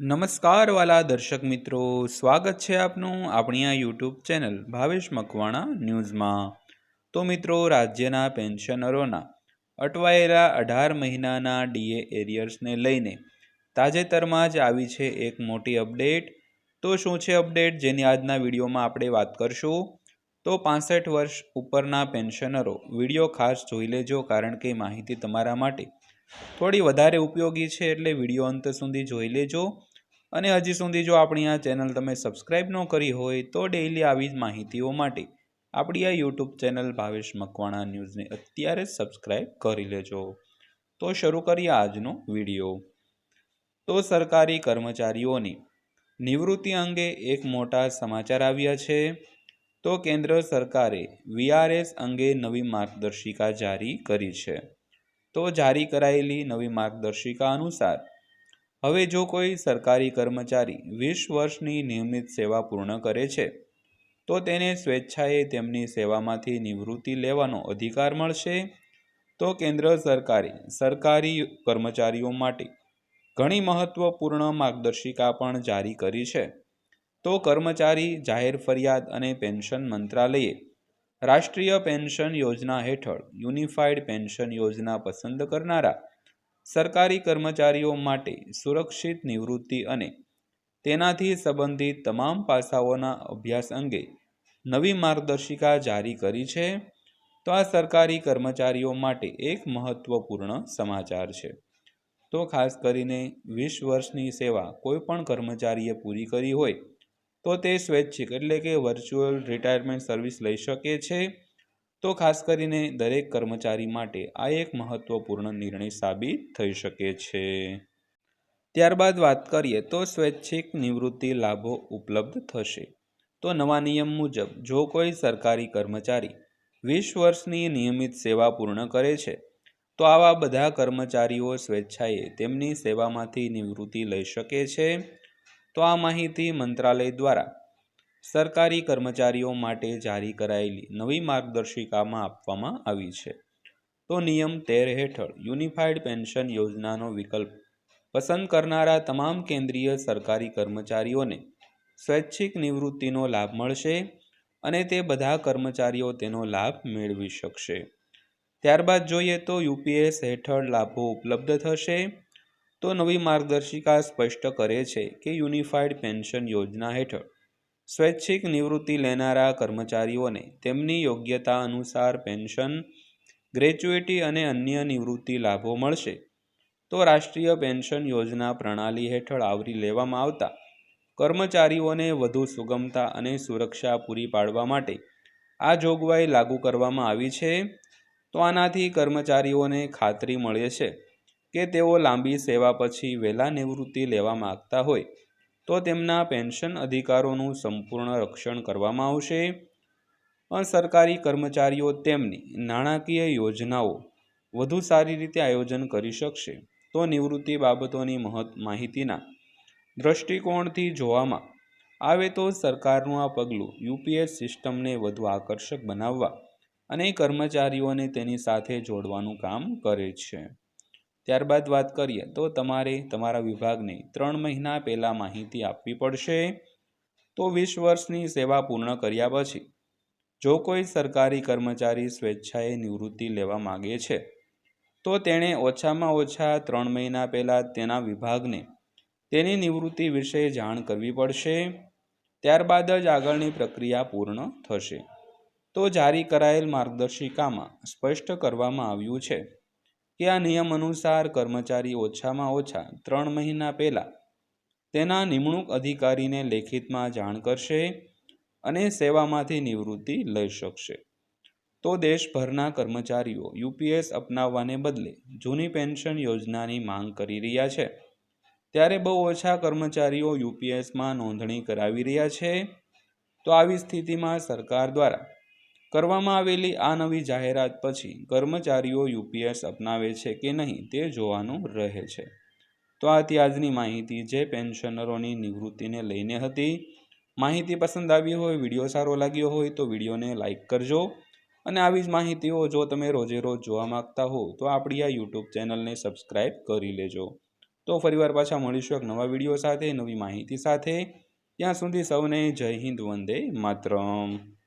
નમસ્કાર વાલા દર્શક મિત્રો, સ્વાગત છે આપનું આપણી આ યુટ્યુબ ચેનલ ભાવેશ મકવાણા ન્યૂઝમાં. તો મિત્રો, રાજ્યના પેન્શનરોના અટવાયેલા અઢાર મહિનાના ડીએ એરિયર્સને લઈને તાજેતરમાં જ આવી છે એક મોટી અપડેટ. તો શું છે અપડેટ? જેની આજના વિડીયોમાં આપણે વાત કરશું. તો પાસઠ વર્ષ ઉપરના પેન્શનરો, વીડિયો ખાસ જોઈ લેજો કારણ કે માહિતી તમારા માટે થોડી વધારે ઉપયોગી છે એટલે વીડિયો અંત સુધી જોઈ લેજો. અને હજી સુધી જો આપણી આ ચેનલ તમે સબસ્ક્રાઈબ ન કરી હોય તો ડેઇલી આવી જ માહિતીઓ માટે આપણી આ યુટ્યુબ ચેનલ ભાવેશ મકવાણા ન્યૂઝને અત્યારે જ સબસ્ક્રાઈબ કરી લેજો. તો શરૂ કરીએ આજનો વીડિયો. તો સરકારી કર્મચારીઓની નિવૃત્તિ અંગે એક મોટા સમાચાર આવ્યા છે. તો કેન્દ્ર સરકારે વીઆરએસ અંગે નવી માર્ગદર્શિકા જારી કરી છે. તો જારી કરાયેલી નવી માર્ગદર્શિકા અનુસાર હવે જો કોઈ સરકારી કર્મચારી વીસ વર્ષની નિયમિત સેવા પૂર્ણ કરે છે, તો તેને સ્વેચ્છાએ તેમની સેવામાંથી નિવૃત્તિ લેવાનો અધિકાર મળશે. તો કેન્દ્ર સરકારે સરકારી કર્મચારીઓ માટે ઘણી મહત્વપૂર્ણ માર્ગદર્શિકા પણ જારી કરી છે. તો કર્મચારી જાહેર ફરિયાદ અને પેન્શન મંત્રાલયે રાષ્ટ્રીય પેન્શન યોજના હેઠળ યુનિફાઈડ પેન્શન યોજના પસંદ કરનારા સરકારી કર્મચારીઓ માટે સુરક્ષિત નિવૃત્તિ અને તેનાથી સંબંધિત તમામ પાસાઓના અભ્યાસ અંગે નવી માર્ગદર્શિકા જારી કરી છે. તો આ સરકારી કર્મચારીઓ માટે એક મહત્વપૂર્ણ સમાચાર છે. તો ખાસ કરીને વીસ વર્ષની સેવા કોઈ પણ કર્મચારીએ પૂરી કરી હોય તો તે સ્વૈચ્છિક એટલે કે વર્ચ્યુઅલ રિટાયરમેન્ટ સર્વિસ લઈ શકે છે. તો ખાસ કરીને દરેક કર્મચારી માટે આ એક મહત્વપૂર્ણ નિર્ણય સાબિત થઈ શકે છે. ત્યારબાદ વાત કરીએ તો સ્વૈચ્છિક નિવૃત્તિ લાભો ઉપલબ્ધ થશે. તો નવા નિયમ મુજબ જો કોઈ સરકારી કર્મચારી વીસ વર્ષની નિયમિત સેવા પૂર્ણ કરે છે, તો આવા બધા કર્મચારીઓ સ્વેચ્છાએ તેમની સેવામાંથી નિવૃત્તિ લઈ શકે છે. તો આ માહિતી મંત્રાલય દ્વારા સરકારી કર્મચારીઓ માટે જારી કરાયેલી નવી માર્ગદર્શિકામાં આપવામાં આવી છે. તો નિયમ તેર હેઠળ યુનિફાઈડ પેન્શન યોજનાનો વિકલ્પ. પસંદ કરનારા તમામ કેન્દ્રીય સરકારી કર્મચારીઓને સ્વૈચ્છિક નિવૃત્તિનો લાભ મળશે અને તે બધા કર્મચારીઓ તેનો લાભ મેળવી શકશે. ત્યારબાદ જોઈએ તો યુપીએસ હેઠળ લાભો ઉપલબ્ધ થશે. તો નવી માર્ગદર્શિકા સ્પષ્ટ કરે છે કે યુનિફાઈડ પેન્શન યોજના હેઠળ સ્વૈચ્છિક નિવૃત્તિ લેનારા કર્મચારીઓને તેમની યોગ્યતા અનુસાર પેન્શન ગ્રેચ્યુટી અને અન્ય નિવૃત્તિ લાભો મળશે. તો રાષ્ટ્રીય પેન્શન યોજના પ્રણાલી હેઠળ આવરી લેવામાં આવતા કર્મચારીઓને વધુ સુગમતા અને સુરક્ષા પૂરી પાડવા માટે આ જોગવાઈ લાગુ કરવામાં આવી છે. તો આનાથી કર્મચારીઓને ખાતરી મળે છે કે તેઓ લાંબી સેવા પછી વહેલા નિવૃત્તિ લેવા માગતા હોય તો તેમના પેન્શન અધિકારોનું સંપૂર્ણ રક્ષણ કરવામાં આવશે. સરકારી કર્મચારીઓ તેમની નાણાકીય યોજનાઓ વધુ સારી રીતે આયોજન કરી શકશે. તો નિવૃત્તિ બાબતોની મહત્ માહિતીના દ્રષ્ટિકોણથી જોવામાં આવે તો સરકારનું આ પગલું યુપીએસ સિસ્ટમને વધુ આકર્ષક બનાવવા અને કર્મચારીઓને તેની સાથે જોડવાનું કામ કરે છે. ત્યારબાદ વાત કરીએ તો તમારે તમારા વિભાગને ત્રણ મહિના પહેલાં માહિતી આપવી પડશે. તો વીસ વર્ષની સેવા પૂર્ણ કર્યા પછી જો કોઈ સરકારી કર્મચારી સ્વેચ્છાએ નિવૃત્તિ લેવા માગે છે, તો તેણે ઓછામાં ઓછા ત્રણ મહિના પહેલાં તેના વિભાગને તેની નિવૃત્તિ વિશે જાણ કરવી પડશે. ત્યારબાદ જ આગળની પ્રક્રિયા પૂર્ણ થશે. તો જારી કરાયેલ માર્ગદર્શિકામાં સ્પષ્ટ કરવામાં આવ્યું છે. કે આ નિયમ અનુસાર કર્મચારી ઓછામાં ઓછા ત્રણ મહિના પહેલાં તેના નિમણૂક અધિકારીને લેખિતમાં જાણ કરશે અને સેવામાંથી નિવૃત્તિ લઈ શકશે. તો દેશભરના કર્મચારીઓ યુપીએસ અપનાવવાને બદલે જૂની પેન્શન યોજનાની માંગ કરી રહ્યા છે. ત્યારે બહુ ઓછા કર્મચારીઓ યુપીએસમાં નોંધણી કરાવી રહ્યા છે. તો આવી સ્થિતિમાં સરકાર દ્વારા કરવામાં આવેલી આ નવી જાહેરાત પછી કર્મચારીઓ યુપીએસ અપનાવે છે કે નહીં તે જોવાનું રહે છે. તો આ આજની માહિતી જે પેન્શનરોની નિવૃત્તિને લઈને હતી. માહિતી પસંદ આવી હોય, વીડિયો સારો લાગ્યો હોય તો વિડીયોને લાઇક કરજો. અને આવી જ માહિતીઓ જો તમે રોજે રોજ જોવા માગતા હો તો આપણી આ યુટ્યુબ ચેનલને સબસ્ક્રાઈબ કરી લેજો. તો ફરીવાર પાછા મળીશું એક નવા વીડિયો સાથે, નવી માહિતી સાથે. ત્યાં સુધી સૌને જય હિન્દ, વંદે માતરમ.